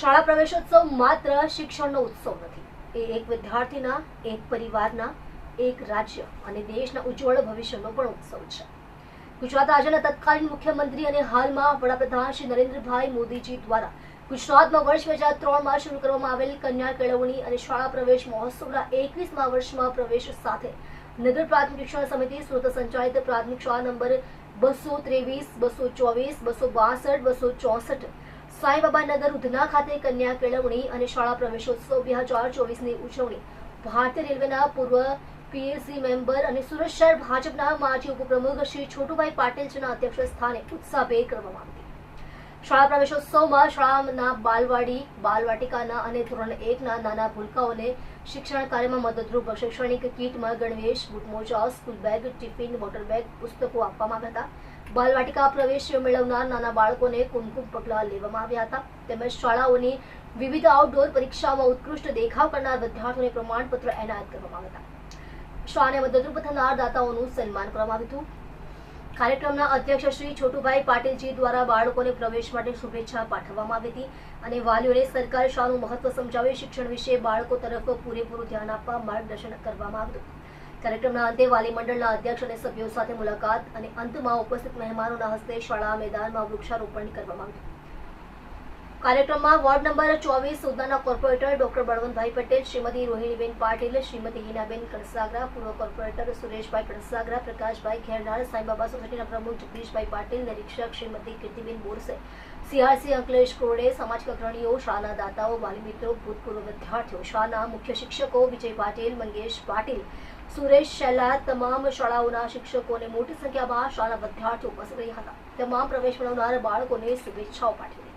શાળા પ્રવેશોત્સવ માત્ર શિક્ષણનો ઉત્સવ નથી. એ એક વિદ્યાર્થીના, એક પરિવારના, એક રાજ્ય અને દેશના ઉજ્જવળ ભવિષ્યનો પણ ઉત્સવ છે. ગુજરાત રાજ્યના તત્કાલીન મુખ્યમંત્રી અને હાલમાં વડાપ્રધાન શ્રી નરેન્દ્રભાઈ મોદીજી દ્વારા ગુજરાતમાં વર્ષ બે હજાર ત્રણમાં શરૂ કરવામાં આવેલ કન્યા કેળવણી અને શાળા પ્રવેશ મહોત્સવના એકવીસમા વર્ષમાં પ્રવેશ સાથે નગર પ્રાથમિક શિક્ષણ સમિતિ સુરત સંચાલિત પ્રાથમિક શાળા નંબર બસો ત્રેવીસ, બસો ચોવીસ, બસો બાસઠ, બસો ચોસઠ સાંઈબાબા નગર ઉધના ખાતે કન્યા કેળવણી અને શાળા પ્રવેશોત્સવ બે હજાર ચોવીસની ઉજવણી. ભારતીય રેલવેના પૂર્વ પીએસસી મેમ્બર અને સુરત શહેર ભાજપના માજી ઉપપ્રમુખ શ્રી છોટુભાઈ પાટીલજીના અધ્યક્ષ સ્થાને ઉત્સાહભેર કરવામાં આવી શાળા પ્રવેશોત્સવમાં શાળાના બાલવાડી, બાલવાટિકાના અને ધોરણ એકના નાના ભૂલકાઓને શિક્ષણ કાર્યમાં મદદરૂપ શૈક્ષણિક કીટમાં ગણવેશ, બુટમોજા, school bag, tiffin, water bag, પુસ્તકો આપવામાં આવ્યા હતા. બાલવાટિકા પ્રવેશ મેળવનાર નાના બાળકોને કુમકુમ પગલાં લેવામાં આવ્યા હતા. તેમજ શાળાઓની વિવિધ આઉટડોર પરીક્ષાઓમાં ઉત્કૃષ્ટ દેખાવ કરનાર વિદ્યાર્થીઓને પ્રમાણપત્ર એનાયત કરવામાં આવ્યા હતા. શાળાને મદદરૂપ થનાર દાતાઓનું સન્માન કરવામાં આવ્યું હતું. કાર્યક્રમના અધ્યક્ષ શ્રી છોટુભાઈ પાટીલજી દ્વારા બાળકોને પ્રવેશ માટે શુભેચ્છા પાઠવવામાં આવી હતી અને વાલીઓને સરકારી શાળાનું મહત્વ સમજાવી શિક્ષણ વિશે બાળકો તરફ પૂરેપૂરું ધ્યાન આપવા માર્ગદર્શન કરવામાં આવ્યું કાર્યક્રમના અંતે વાલી મંડળના અધ્યક્ષ અને સભ્યો સાથે મુલાકાત અને અંતમાં ઉપસ્થિત મહેમાનોના હસ્તે શાળા મેદાનમાં વૃક્ષારોપણ કરવામાં આવ્યું કાર્યક્રમમાં વોર્ડ નંબર ચોવીસ ઉધનાના કોર્પોરેટર ડોક્ટર બળવંતભાઈ પટેલ, શ્રીમતી રોહિણીબેન પાટીલ, શ્રીમતી હિનાબેન કણસાગરા પૂર્વ કોર્પોરેટર સુરેશભાઈ કણસાગરા પ્રકાશભાઈ ખેરનાર સાંઈબાબા સોસાયટીના પ્રમુખ જગદીશભાઈ પાટીલ, નિરીક્ષક શ્રીમતી કીર્તિબેન બોરસે, સીઆરસી અંકલેશ કોરડે, સામાજિક અગ્રણીઓ, શાળાના દાતાઓ, વાલી મિત્રો, ભૂતપૂર્વ વિદ્યાર્થીઓ, શાળાના મુખ્ય શિક્ષકો વિજય પાટીલ, મંગેશ પાટીલ, સુરેશ શેલા, તમામ શાળાઓના શિક્ષકોને મોટી સંખ્યામાં શાળાના વિદ્યાર્થીઓ ઉપસ્થિત રહ્યા હતા. તમામ પ્રવેશ મેળવનાર બાળકોને શુભેચ્છાઓ પાઠવી